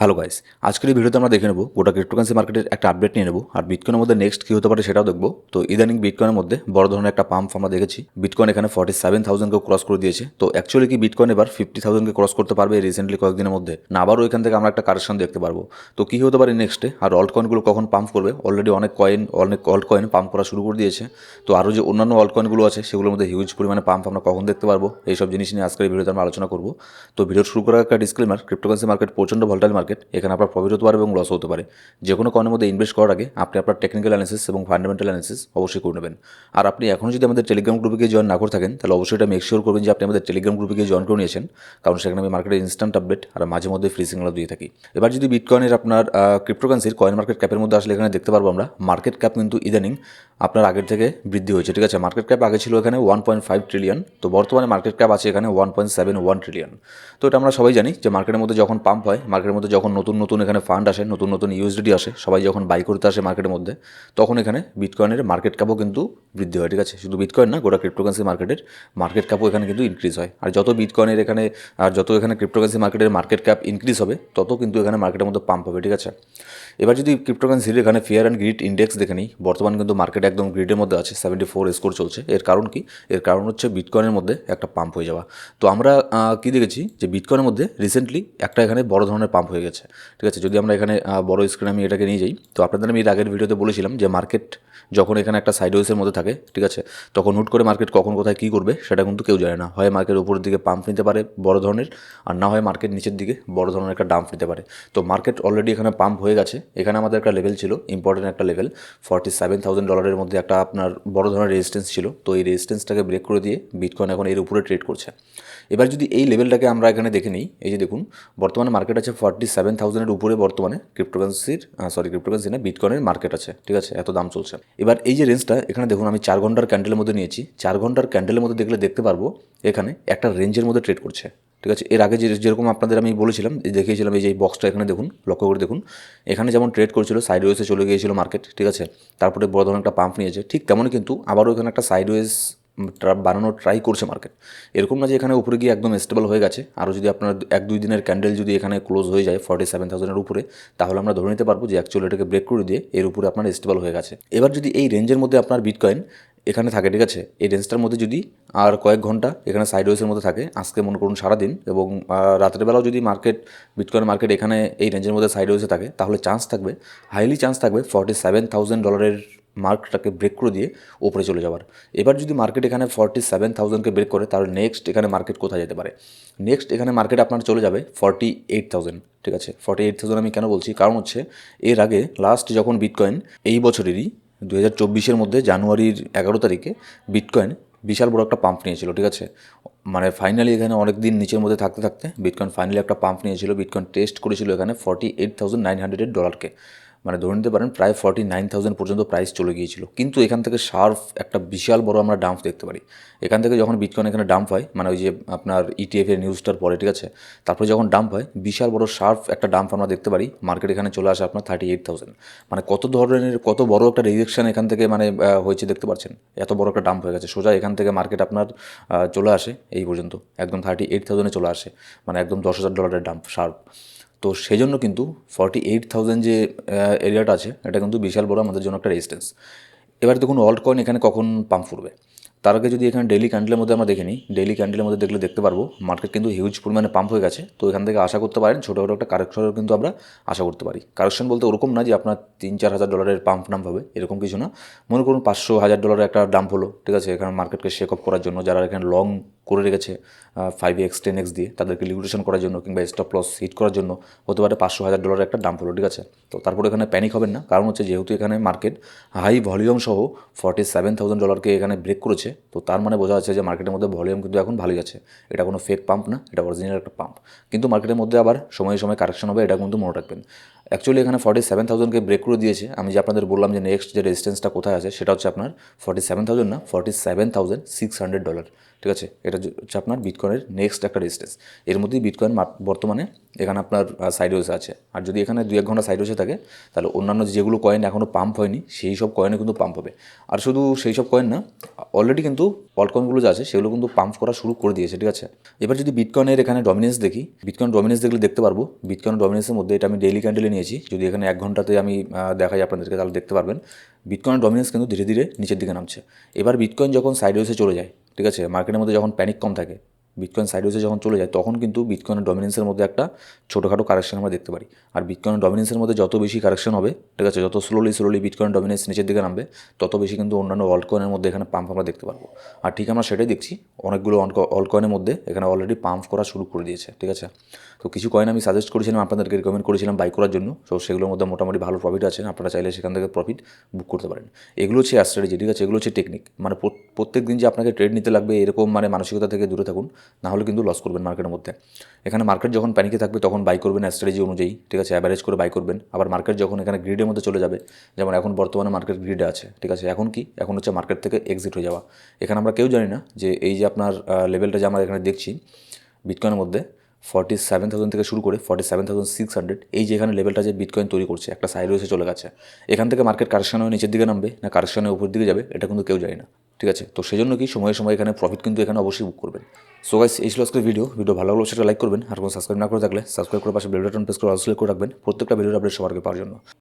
Hello guys আজকের এই ভিডিওতে আমরা দেখে নেব গোটা ক্রিপ্টোকারেন্সি মার্কেটের একটা আপডেট নিয়ে নেব। আর বিটকয়েনের মধ্যে নেক্সট কী হতে পারে সেটাও দেখব। তো ইদানিং বিটকয়েনের মধ্যে বড় ধরনের একটা পাম্প আমরা দেখেছি। বিটকয়েন এখানে ফর্টি সেভেন থাউজেন্ডকে ক্রস করে দিয়েছে। তো অ্যাকচুয়ালি কি বিটকয়েন এবার ফিফটি থাউজেন্ডকে ক্রস করতে পারবে রিসেন্টলি কয়েকদিনের মধ্যে? না, আবারও এখান থেকে আমরা একটা কারেকশন দেখতে পারব। তো কী হতে পারে নেক্সটে আর অল্ট কয়েনগুলো কখন পাম্প করবে? অলরেডি অনেক কয়েন অনেক অল্ট কয়েন পাম্প করা শুরু করে দিয়েছে। তো আরও যে অন্যান্য অল্ট কয়েনগুলো আছে, সেগুলোর মধ্যে হিউজ পরিমাণে পাম্প আমরা কখন দেখতে পারব? এইসব জিনিস নিয়ে আজকের এই ভিডিওতে আমরা আলোচনা করব। তো ভিডিও শুরু করার একটা ডিসক্লেমার ক্রিপ্টোকারেন্সি মার্কেট প্রচণ্ড ভলটাইল মার্কেট এখানে আপনার প্রফিট হতে পারে এবং লস হতে পারে। যে কোনো কয়েনের মধ্যে ইনভেস্ট করার আগে আপনি আপনার টেকনিক্যাল অ্যানালিসিস এবং ফান্ডামেন্টাল অ্যানালিসিস অবশ্যই করে নেবেন। আর আপনি এখনও যদি আমাদের টেলিগ্রাম গ্রুপে গিয়ে জয়েন না করে থাকেন, তাহলে অবশ্যই এটা মেক শিওর করবেন যে আপনি আমাদের টেলিগ্রাম গ্রুপে গিয়ে জয়েন করে নিয়েছেন, কারণ সেখানে আমি মার্কেটের ইনস্ট্যান্ট আপডেট আর মাঝে মধ্যে ফ্রি সিগনাল দিয়ে থাকি। এবার যদি বিটকয়েনের আপনার ক্রিপ্টোকারেন্সির কয়েন মার্কেট ক্যাপের মধ্যে আসলে এখানে দেখতে পারব আমরা মার্কেট ক্যাপ কিন্তু ইদানিং আপনার আগের থেকে বৃদ্ধি হয়েছে, ঠিক আছে? মার্কেট ক্যাপ আগে ছিল এখানে ওয়ান পয়েন্ট ফাইভ ট্রিলিয়ন তো বর্তমানে মার্কেট ক্যাপ আছে এখানে one point seven one trillion তো এটা আমরা সবাই জানি যে মার্কেটের মধ্যে যখন পাম্প হয় মার্কেটের মধ্যে যখন নতুন নতুন এখানে ফান্ড আসে, নতুন নতুন ইউএসডি আসে, সবাই যখন বাই করতে আসে মার্কেটের মধ্যে, তখন এখানে বিটকয়েনের মার্কেট ক্যাপও কিন্তু বৃদ্ধি হয়, ঠিক আছে? শুধু বিটকয়েন না, গোটা ক্রিপ্টোকারেন্সি মার্কেটের মার্কেট ক্যাপও এখানে কিন্তু ইনক্রিজ হয়। আর যত বিটকয়েনের এখানে, আর যত এখানে ক্রিপ্টোকারেন্সি মার্কেটের মার্কেট ক্যাপ ইনক্রিজ হবে, তত কিন্তু এখানে মার্কেটের মধ্যে পাম্প হবে, ঠিক আছে? এবার যদি ক্রিপ্টোকারেন্সির এখানে ফিয়ার অ্যান্ড গ্রিড ইন্ডেক্স দেখে নিই, বর্তমান কিন্তু মার্কেট একদম গ্রিডের মধ্যে আছে সেভেন্টি ফোর স্কোর চলছে। এর কারণ কি? এর কারণ হচ্ছে বিটকয়েনের মধ্যে একটা পাম্প হয়ে যাওয়া। তো আমরা কি দেখেছি? যে বিটকয়েনের মধ্যে রিসেন্টলি একটা এখানে বড় ধরনের পাম্প হয়ে গেছে। ঠিক আছে? যদি আমরা এখানে বড় স্ক্রিনে আমি এটাকে নিয়ে যাই, তো আপনাদের আমি এর আগের ভিডিওতে বলেছিলাম যে মার্কেট যখন এখানে একটা সাইডওয়েসের মধ্যে থাকে, ঠিক আছে? তখন হুট করে মার্কেট কখন কোথায় কী করবে সেটা কিন্তু কেউ জানে না। হয় মার্কেট উপরের দিকে পাম্প নিতে পারে বড় ধরনের, আর না হয় মার্কেট নিচের দিকে বড় ধরনের একটা ডাম্প নিতে পারে। তো মার্কেট অলরেডি এখানে পাম্প হয়ে গেছে। এখানে আমাদের একটা লেভেল ছিল ইম্পর্টেন্ট একটা লেভেল ফর্টি সেভেন থাউজেন্ড ডলারের মধ্যে একটা আপনার বড় ধরনের রেজিস্ট্যান্স ছিল। তো এই রেজিস্ট্যান্সটাকে ব্রেক করে দিয়ে বিটকয়েন এখন এর উপরে ট্রেড করছে। এবার যদি এই লেভেলটাকে আমরা এখানে দেখে নিই, এই যে দেখুন, বর্তমানে মার্কেট আছে ফর্টি সেভেন থাউজেন্ডের উপরে বর্তমানে ক্রিপ্টোকারেন্সির সরি ক্রিপ্টোকারেন্সি না বিটকয়েনের মার্কেট আছে, ঠিক আছে? এত দাম চলছে। এবার এই যে রেঞ্জটা এখানে দেখুন, আমি চার ঘণ্টার ক্যান্ডেলের মধ্যে নিয়েছি। চার ঘণ্টার ক্যান্ডেলের মধ্যে দেখলে দেখতে পারব, এখানে একটা রেঞ্জের মধ্যে ট্রেড করছে, ঠিক আছে? এর আগে যে, যেরকম আপনাদের আমি বলেছিলাম, এই দেখিয়েছিলাম, এই যে বক্সটা এখানে দেখুন, লক্ষ্য করে দেখুন, এখানে যেমন ট্রেড করছিল সাইড ওয়েসে চলে গিয়েছিল মার্কেট ঠিক আছে? তারপরে বড় ধরনের একটা পাম্প নিয়েছে, ঠিক তেমনই কিন্তু আবারও এখানে একটা সাইডওয়েজ বানানোর ট্রাই করছে মার্কেট এরকম না যে এখানে উপরে গিয়ে একদম স্টেবল হয়ে গেছে। আরও যদি আপনার এক দুই দিনের ক্যান্ডেল যদি এখানে ক্লোজ হয়ে যায় ফর্টি সেভেন থাউজেন্ডের উপরে তাহলে আমরা ধরে নিতে পারব যে অ্যাকচুয়ালি এটাকে ব্রেক করে দিয়ে এর উপরে আপনার স্টেবল হয়ে গেছে। এবার যদি এই রেঞ্জের মধ্যে আপনার বিটকয়েন এখানে থাকে ঠিক আছে? এই রেঞ্জটার মধ্যে যদি আর কয়েক ঘণ্টা এখানে সাইডওয়েসের মধ্যে থাকে আজকে মনে করুন সারাদিন এবং আহ, রাতের বেলাও যদি মার্কেট বিটকয়েন মার্কেট এখানে এই রেঞ্জের মধ্যে সাইডওয়েসে থাকে তাহলে চান্স থাকবে হাইলি চান্স থাকবে ফর্টি সেভেন থাউজেন্ড ডলারের মার্কটাকে ব্রেক করে দিয়ে ওপরে চলে যাওয়ার। এবার যদি মার্কেট এখানে ফর্টি সেভেন থাউজেন্ডকে ব্রেক করে, তাহলে নেক্সট এখানে মার্কেট কোথায় যেতে পারে? নেক্সট এখানে মার্কেট আপনার চলে যাবে ফর্টি এইট থাউজেন্ড ঠিক আছে? ফর্টি এইট থাউজেন্ড আমি কেন বলছি? কারণ হচ্ছে এর আগে লাস্ট যখন বিটকয়েন এই বছরেরই দু হাজার চব্বিশের মধ্যে জানুয়ারির এগারো তারিখে বিটকয়েন বিশাল বড় একটা পাম্প নিয়েছিল, ঠিক আছে? মানে ফাইনালি এখানে অনেক দিন নিচের মধ্যে থাকতে থাকতে বিটকয়েন ফাইনালি একটা পাম্প নিয়েছিল। বিটকয়েন টেস্ট করেছিল এখানে forty eight thousand nine hundred ডলারকে মানে ধরে নিতে পারেন প্রায় ফর্টি নাইন থাউজেন্ড পর্যন্ত প্রাইস চলে গিয়েছিল। কিন্তু এখান থেকে শার্প একটা বিশাল বড় আমরা ডাম্প দেখতে পারি। এখান থেকে যখন বিটকয়েন এখানে ডাম্প হয় মানে ওই যে আপনার ইটিএফ এর নিউজটার পরে, ঠিক আছে? তারপরে যখন ডাম্প হয়, বিশাল বড় শার্প একটা ডাম্প আমরা দেখতে পারি। মার্কেট এখানে চলে আসে আপনার থার্টি এইট থাউজেন্ড মানে কত ধরনের, কত বড় একটা রিজেকশন এখান থেকে মানে হয়েছে দেখতে পাচ্ছেন? এত বড় একটা ডাম্প হয়ে গেছে। সোজা এখান থেকে মার্কেট আপনার চলে আসে এই পর্যন্ত। একদম থার্টি এইট থাউজেন্ডে চলে আসে। মানে একদম দশ হাজার ডলারের ডাম্প শার্প তো সেই জন্য কিন্তু ফর্টি এইট থাউজেন্ড যে এরিয়াটা আছে, এটা কিন্তু বিশাল বড় আমাদের জন্য একটা রেজিস্ট্যান্স এবার দেখুন অল্ট কয়েন এখানে কখন পাম্প করবে তার আগে যদি এখানে ডেইলি ক্যান্ডেলের মধ্যে আমরা দেখে নিই ডেইলি ক্যান্ডেলের মধ্যে দেখলে দেখতে পারব মার্কেট কিন্তু হিউজ পরিমাণে পাম্প হয়ে গেছে। তো এখান থেকে আশা করতে পারেন, ছোটোখাটো একটা কারেকশনের কিন্তু আমরা আশা করতে পারি। কারেকশন বলতে ওরকম না যে, আপনার তিন চার হাজার ডলারের পাম্প নাম হবে, এরকম কিছু না। মনে করুন পাঁচশো হাজার ডলারের একটা ডাম্প হলো, ঠিক আছে? এখানে মার্কেটকে শেক আপ করার জন্য, যারা এখানে লং করে রেখেছে ফাইভ এক্স টেন এক্স দিয়ে তাদেরকে লিকুইডেশন করার জন্য কিংবা স্টপ লস হিট করার জন্য। হতে পারে পাঁচশো হাজার ডলারের একটা ডাম্প হলো, ঠিক আছে? তো তারপরে এখানে প্যানিক হবেন না। কারণ হচ্ছে যেহেতু এখানে মার্কেট হাই ভলিউম সহ ফর্টি সেভেন থাউজেন্ড ডলারকে এখানে ব্রেক করেছে, তো তার মানে বোঝা যাচ্ছে যে মার্কেটের মধ্যে ভলিউম কিন্তু এখন ভালোই আছে। এটা কোনো ফেক পাম্প না, এটা অরিজিনাল একটা পাম্প কিন্তু মার্কেটের মধ্যে আবার সময়ে সময় কারেকশন হবে, এটা কিন্তু মনে রাখবেন। অ্যাকচুয়ালি এখানে ফর্টি সেভেন থাউজেন্ডকে ব্রেক করে দিয়েছে। আমি যে আপনাদের বললাম যে নেক্সট যে রেজিস্ট্যান্সটা কোথায় আছে, সেটা হচ্ছে আপনার ফর্টি সেভেন থাউজেন্ড না forty seven thousand six hundred dollar ঠিক আছে? এটা হচ্ছে আপনার বিটকয়েনের নেক্সট একটা রেজিস্ট্যান্স এর মধ্যেই বিটকয়েন বর্তমানে এখানে আপনার সাইড সাইডওয়েসে আছে। আর যদি এখানে দু এক ঘণ্টা সাইড সাইডওয়েসে থাকে, তাহলে অন্যান্য যেগুলো কয়েন এখনও পাম্প হয়নি, সেই সব কয়েনে কিন্তু পাম্প হবে। আর শুধু সেই সব কয়েন না অলরেডি কিন্তু পলকয়েনগুলো যে আছে, সেগুলো কিন্তু পাম্প করা শুরু করে দিয়েছে, ঠিক আছে? এবার যদি বিটকয়েনের এখানে ডমিনেন্স দেখি বিটকয়েন ডমিনেন্স দেখলে দেখতে পারব। বিটকয়েন ডমিনেন্সের মধ্যে এটা আমি ডেইলি ক্যান্ডেলে নিয়েছি। যদি এখানে এক ঘন্টাতে আমি দেখাই আপনাদেরকে, তাহলে দেখতে পারবেন। বিটকয়েনের ডমিনেন্স কিন্তু ধীরে ধীরে নিচের দিকে নামছে। এবার বিটকয়েন যখন সাইড সাইডওয়েসে চলে যায় ঠিক আছে? মার্কেটের মধ্যে যখন প্যানিক কম থাকে বিটকয়েন সাইডওয়েসে যখন চলে যায়, তখন কিন্তু বিটকয়েনের ডমিনেন্সের মধ্যে একটা ছোটোখাটো কারেকশন আমরা দেখতে পারি। আর বিটকয়েনের ডমিনেন্সের মধ্যে যত বেশি কারেকশন হবে, ঠিক আছে, যত স্লোলি স্লোলি বিটকয়েন ডমিনেন্স নিচের দিকে নামবে, তত বেশি কিন্তু অন্যান্য অল্ট কয়েনের মধ্যে এখানে পাম্প আমরা দেখতে পারব। আর ঠিক আমরা সেটাই দেখছি, অনেকগুলো অল্ট কয়েনের মধ্যে এখানে অলরেডি পাম্প করা শুরু করে দিয়েছে, ঠিক আছে? তো কিছু কয়েন আমি সাজেস্ট করেছিলাম, আপনাদেরকে রিকমেন্ড করেছিলাম বাই করার জন্য, তো সেগুলোর মধ্যে মোটামুটি ভালো প্রফিট আছে, আপনারা চাইলে সেখান থেকে প্রফিট বুক করতে পারেন। এগুলো হচ্ছে স্ট্র্যাটেজি ঠিক আছে? এগুলো হচ্ছে টেকনিক মানে প্রত- প্রত্যেক দিন যে আপনাকে ট্রেড নিতে লাগবে, এরকম মানে মানসিকতা থেকে দূরে থাকুন। না হলে কিন্তু লস করবেন মার্কেটের মধ্যে। এখানে মার্কেট যখন প্যানিকে থাকবে, তখন বাই করবেন স্ট্র্যাটেজি অনুযায়ী, ঠিক আছে? অ্যাভারেজ করে বাই করবেন। আবার মার্কেট যখন এখানে গ্রিডের মধ্যে চলে যাবে, যেমন এখন বর্তমানে মার্কেট গ্রিডে আছে, ঠিক আছে? এখন কি? এখন হচ্ছে মার্কেট থেকে এক্সিট হয়ে যাওয়া। এখানে আমরা কেউ জানি না যে এই যে আপনার লেভেলটা যে আমরা এখানে দেখছি বিটকয়েনের মধ্যে ফর্টি সেভেন থাউজেন্ড থেকে শুরু করে forty seven thousand six hundred এই যে এখানে লেভেলটা যে বিটকয়েন তৈরি করছে, একটা সাইড রয়েছে চলে গেছে। এখান থেকে মার্কেট কারেকশন হয়ে নিচের দিকে নামবে, না কারেকশন হয়ে উপর দিকে যাবে, এটা কিন্তু কেউ জানে না। ঠিক আছে? তো সেজন্য কি সময়ে সময় এখানে প্রফিট কিন্তু এখানে অবশ্যই বুক করবেন। সো গাইস এই ছিল আজকের ভিডিও ভিডিও ভালো লাগল সেটা লাইক করবেন। আর কোনো সাবস্ক্রাইব না করে থাকলে সাবস্ক্রাইব করে পাশে বেল বাটন প্রেস করে অল সিলেক্ট করে রাখবেন। প্রত্যেকটা ভিডিওর আপডেট সবার আগে পাওয়ার জন্য।